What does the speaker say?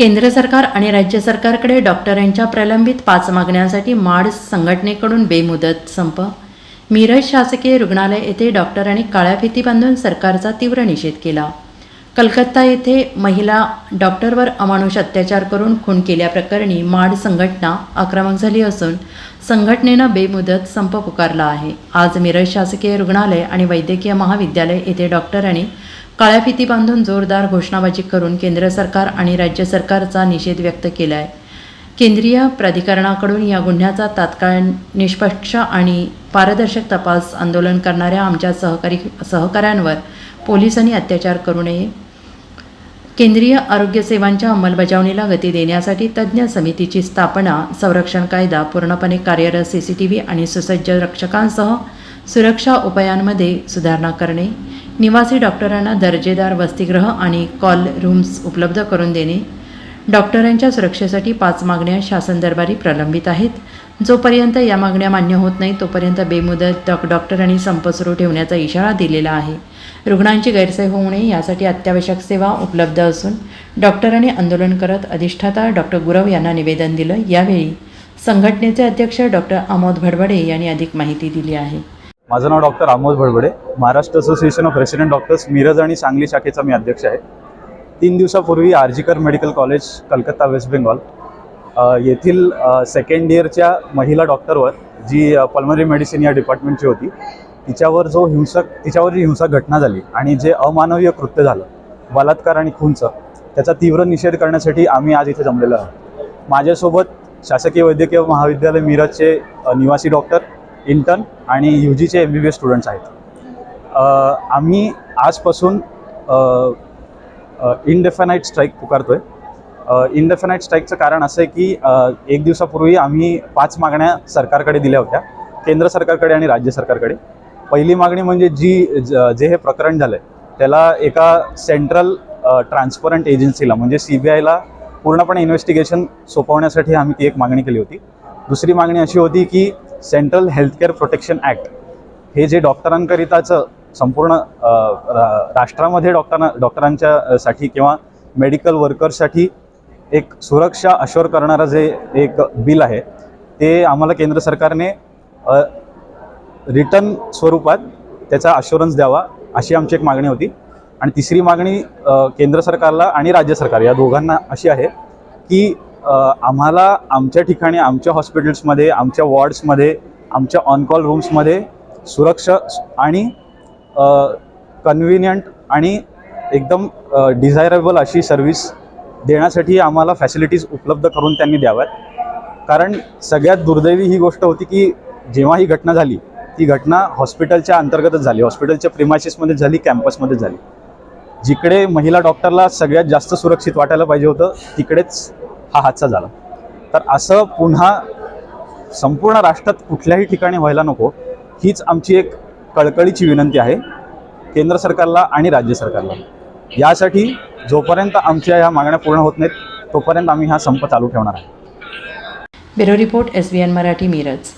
केंद्र सरकार आणि राज्य सरकारकडे डॉक्टरांच्या प्रलंबित पाच मागण्यांसाठी माड संघटनेकडून बेमुदत संप. मिरज शासकीय रुग्णालय येथे डॉक्टरांनी काळ्या फिती बांधून सरकारचा तीव्र निषेध केला. कलकत्ता येथे महिला डॉक्टरवर अमानुष अत्याचार करून खून केल्याप्रकरणी माड संघटना आक्रमक झाली असून संघटनेनं बेमुदत संप पुकारला आहे. आज मिरज शासकीय रुग्णालय आणि वैद्यकीय महाविद्यालय येथे डॉक्टरांनी काळ्या फिती बांधून जोरदार घोषणाबाजी करून केंद्र सरकार आणि राज्य सरकारचा निषेध व्यक्त केला आहे केंद्रीय प्राधिकरणाकडून या गुन्ह्याचा तात्काळ निष्पक्ष आणि पारदर्शक तपास आंदोलन करणाऱ्या आमच्या सहकारी सहकाऱ्यांवर पोलिसांनी अत्याचार करू नये. केंद्रीय आरोग्य सेवांच्या अंमलबजावणीला गती देण्यासाठी तज्ज्ञ समितीची स्थापना संरक्षण कायदा पूर्णपणे कार्यरत सी सी टी व्ही आणि सुसज्ज रक्षकांसह सुरक्षा उपायांमध्ये सुधारणा करणे. निवासी डॉक्टरांना दर्जेदार वसतिगृह आणि कॉल रूम्स उपलब्ध करून देणे. डॉक्टरांच्या सुरक्षेसाठी पाच मागण्या शासन दरबारी प्रलंबित आहेत. जोपर्यंत या मागण्या मान्य होत नाही तोपर्यंत बेमुदत डॉक डॉक्टरांनी संप सुरू ठेवण्याचा इशारा दिलेला आहे. रुग्णांची गैरसोय होऊ नये यासाठी अत्यावश्यक सेवा उपलब्ध असून डॉक्टरांनी आंदोलन करत अधिष्ठाता डॉक्टर गुरव यांना निवेदन दिलं. यावेळी संघटनेचे अध्यक्ष डॉक्टर आमोद भडबडे यांनी अधिक माहिती दिली आहे. माझं नाव doctor Amod भडबडे. Maharashtra association of resident doctors Miraj आणि सांगली शाखेचा मी अध्यक्ष आहे. तीन दिवसापूर्वी RG Kar medical college Calcutta West Bengal. येथील सेकंड इयरच्या महिला डॉक्टरवर जी पल्मनरी मेडिसिन या डिपार्टमेंटची होती तिच्यावर जो हिंसक तिच्यावर जी हिंसक घटना झाली आणि जे अमानवीय कृत्य झालं बलात्कार आणि खूनचं त्याचा तीव्र निषेध करण्यासाठी आम्ही आज इथे जमलेलो आहोत. माझ्यासोबत शासकीय वैद्यकीय महाविद्यालय मिरजचे निवासी डॉक्टर इंटर्न आणि यू जीचे M B B S students आहेत. आम्ही आजपासून इनडेफानाईट स्ट्राईक पुकारतो आहे इनडेफानाईट स्ट्राईकचं कारण असं आहे की एक दिवसापूर्वी आम्ही पाच मागण्या सरकारकडे दिल्या होत्या केंद्र सरकारकडे आणि राज्य सरकारकडे. पहिली मागणी म्हणजे जी ज- जे हे प्रकरण झालं आहे त्याला एका सेंट्रल ट्रान्सपरंट एजन्सीला म्हणजे सी बी आयला पूर्णपणे इन्व्हेस्टिगेशन सोपवण्यासाठी आम्ही ती एक मागणी केली होती. दुसरी मागणी अशी होती की सेंट्रल हेल्थकेअर प्रोटेक्शन ॲक्ट हे जे डॉक्टरांकरिताचं संपूर्ण रा- राष्ट्रामध्ये डॉक्टरां डॉक्टरांच्या साठी किंवा मेडिकल वर्कर्ससाठी एक सुरक्षा अशोर करणारं जे एक बिल आहे ते आम्हाला केंद्र सरकारने रिटर्न स्वरूपात त्याचा अश्युरन्स द्यावा अशी आमची एक मागणी होती. आणि तिसरी मागणी केंद्र सरकारला आणि राज्य सरकार या दोघांना अशी आहे की आम्हाला आमच्या ठिकाणी आमच्या हॉस्पिटल्समध्ये आमच्या वॉर्ड्समध्ये आमच्या ऑन कॉल रूम्समध्ये सुरक्षा आणि कन्व्हिनियंट आणि एकदम डिझायरेबल अशी सर्व्हिस देण्यासाठी आम्हाला फॅसिलिटीज उपलब्ध करून त्यांनी द्याव्यात. कारण सगळ्यात दुर्दैवी ही गोष्ट होती की जेव्हा ही घटना झाली ती घटना हॉस्पिटलच्या अंतर्गतच झाली. हॉस्पिटलच्या प्रिमायसिसमध्ये झाली कॅम्पसमध्ये झाली. जिकडे महिला डॉक्टरला सगळ्यात जास्त सुरक्षित वाटायला पाहिजे होतं तिकडेच हा हादसा झाला. तर असं पुन्हा संपूर्ण राष्ट्रात कुठल्याही ठिकाणी व्हायला नको हीच आमची एक कळकळीची विनंती आहे केंद्र सरकारला आणि राज्य सरकारला. यासाठी जोपर्यंत आमच्या ह्या मागण्या पूर्ण होत नाहीत तोपर्यंत आम्ही हा संप चालू ठेवणार आहे. Bureau report S B N Marathi Miraj.